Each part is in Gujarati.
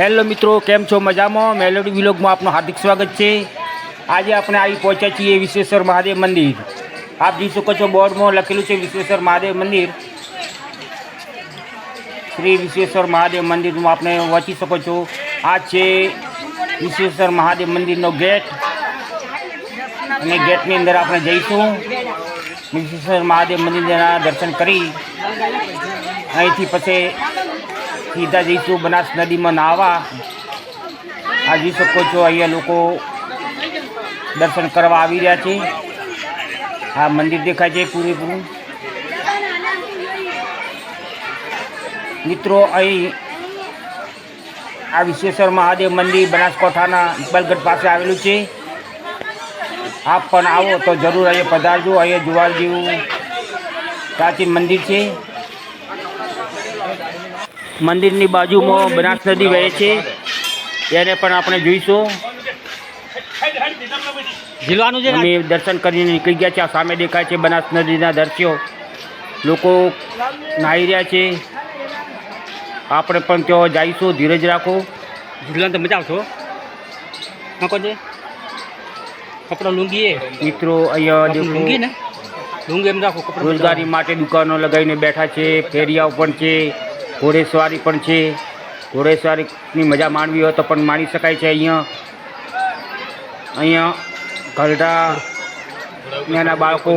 હેલો મિત્રો, કેમ છો? મજામાં? મેલોડી વિલોગમાં આપનું હાર્દિક સ્વાગત છે. આજે આપણે આવી પહોંચ્યા છીએ વિશ્વેશ્વર મહાદેવ મંદિર. આપ જોઈ શકો છો, બોર્ડમાં લખેલું છે વિશ્વેશ્વર મહાદેવ મંદિર. શ્રી વિશ્વેશ્વર મહાદેવ મંદિરમાં આપણે વાંચી શકો છો. આ છે વિશ્વેશ્વર મહાદેવ મંદિરનો ગેટ. અને ગેટની અંદર આપણે જઈશું. વિશ્વેશ્વર મહાદેવ મંદિરના દર્શન કરી. અહીંથી પછી સીધા જઈશું બનાસ નદીમાં નાહવા. આ જોઈ શકો છો, અહીંયા લોકો દર્શન કરવા આવી રહ્યા છે. આ મંદિર દેખાય છે પૂરેપૂરું. મિત્રો, અહીં આ વિશ્વેશ્વર મહાદેવ મંદિર બનાસકાંઠાના ઇકબાલગઢ પાસે આવેલું છે. આપ પણ આવો તો જરૂર અહીંયા પધારજો. અહીંયા જોવા જેવું પ્રાચીન મંદિર છે. મંદિરની બાજુમાં બનાસ નદી વહે છે. એને પણ આપણે જોઈશું. અમે દર્શન કરીને નીકળી ગયા છે આ સામે દેખાય છે બનાસ નદીના દર્શ્યો. લોકો નાહી રહ્યા છે. આપણે પણ ત્યાં જઈશું. ધીરજ રાખો. ઝીલવાનું તો મજા આવશો નાખો છે? કપડો લુંગી મિત્રો અહીંયા લુંગી ને? લુંગી એમ રાખો રોજગારી માટે દુકાનો લગાવીને બેઠા છે. ફેરિયાઓ પણ છે. ઘોડેસવારી પણ છે. ઘોડેસવારીની મજા માણવી હોય તો પણ માણી શકાય છે અહીંયા. અહીંયા ઘરડા નાના બાળકો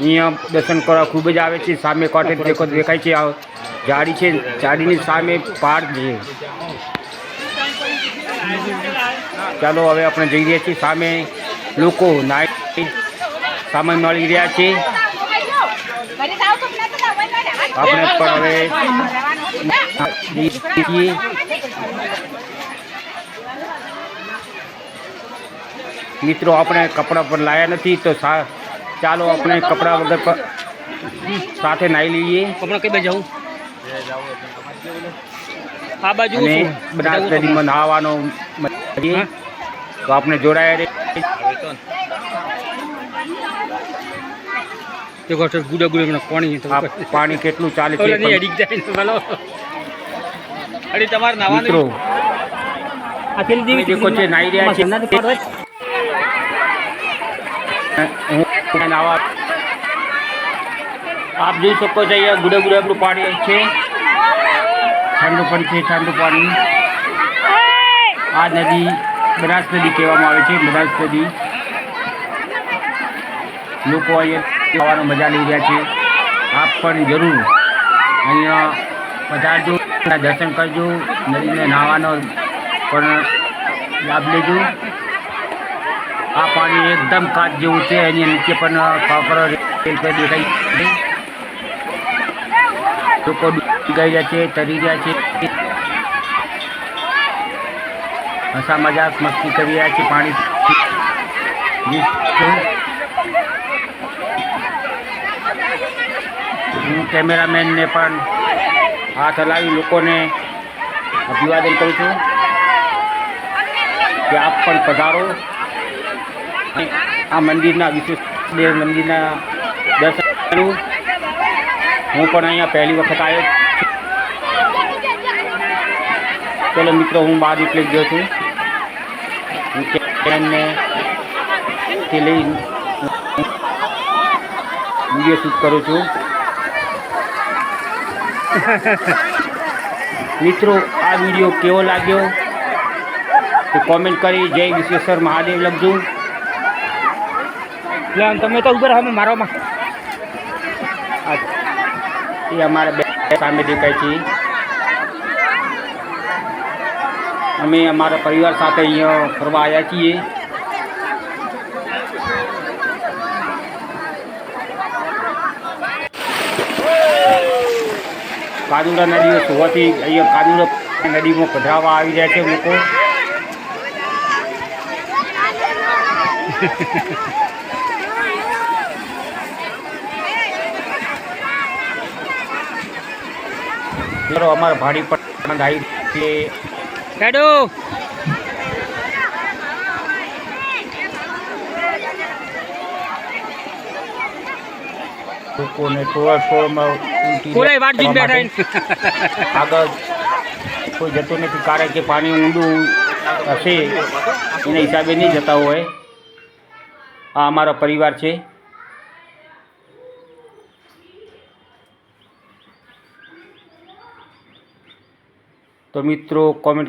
અહીંયા દર્શન કરવા ખૂબ જ આવે છે. સામે કોટેજ દેખો દેખાય છે. ઝાડી છે. જાડીની સામે પાર્ક છે. ચાલો હવે આપણે જઈ રહ્યા છીએ. સામે લોકો નાઈ સામાન મળી રહ્યા છે. આપણે પણ હવે મિત્રો આપણે કપડાં પર લાયા નથી તો ચાલો આપણે કપડાં વગર સાથે નાહી લઈએ. કપડો કઈ બાજુ જવું આ બાજુ બનાસ તો. નદીમાં નાહવાનો તો આપણે જોડાયા ગુડા ગુડા મને પાણી તો આ પાણી કેટલું ચાલે છે ઓલા નહીં જાય ને બોલો અરે તમાર નાવાનું મિત્રો આ પેલી તમે દેખો છે નાઈ રહ્યા છે. હું નાવા આપ જોઈ શકો છો અહીંયા ગુડા ગુડે આપણું પાણી છે. ઠંડુ પણ છે ઠંડુ પાણી. આ નદી બનાસ નદી કહેવામાં આવે છે બનાસ નદી. લોકો અહીંયા ખાવાનો મજા લઈ રહ્યા છે. આપ પણ જરૂર અહીંયા પધારજો દર્શન કરજો, નદીને નાહવાનો પણ લાભ લેજો. આ પાણી એકદમ કાચ જેવું છે, એની નીચે પણ કાંકરો દેખાય છે. લોકો ડૂબી ગયા છે, તરી રહ્યા છે. હસા મજાક મસ્તી કરી રહ્યા છે, પાણી હું કેમેરામેનને પણ હાથ હલાવી લોકોને અભિવાદન કરું છું કે આપ પણ પધારો. આ મંદિરના વિશેષ દેવ મંદિરના દર્શન કરું. હું પણ અહીંયા પહેલી વખત આવ્યો ચલો મિત્રો, હું બહાર નીકળી ગયો છું. હું કેમેરાને લઈ વીડિયો શૂટ કરું છું. મિત્રો, આ વીડિયો કેવો લાગ્યો? તો કોમેન્ટ કરી જય વિશ્વેશ્વર મહાદેવ લખજો. તમે તો ઉભર રહો, અમે મારવામાં એ અમારા બે સામે દેખાય છે. અમે અમારા પરિવાર સાથે અહીંયા ફરવા આવ્યા છીએ. કાદુડા નદીઓ હોવાથી અહીંયા કાદુડા નદીમાં પધરાવા આવી રહ્યા છે લોકો. ચલો અમારા ભાડી પણ આવી છે. હેડો. લોકોને થોડા થોડામાં કોરાય વાટ બેઠા આગળ કોઈ જતું નથી. કારણ કે પાણી ઊંડું હશે એના હિસાબે નહીં જતા હોય. આ અમારો પરિવાર છે. તો મિત્રો કોમેન્ટ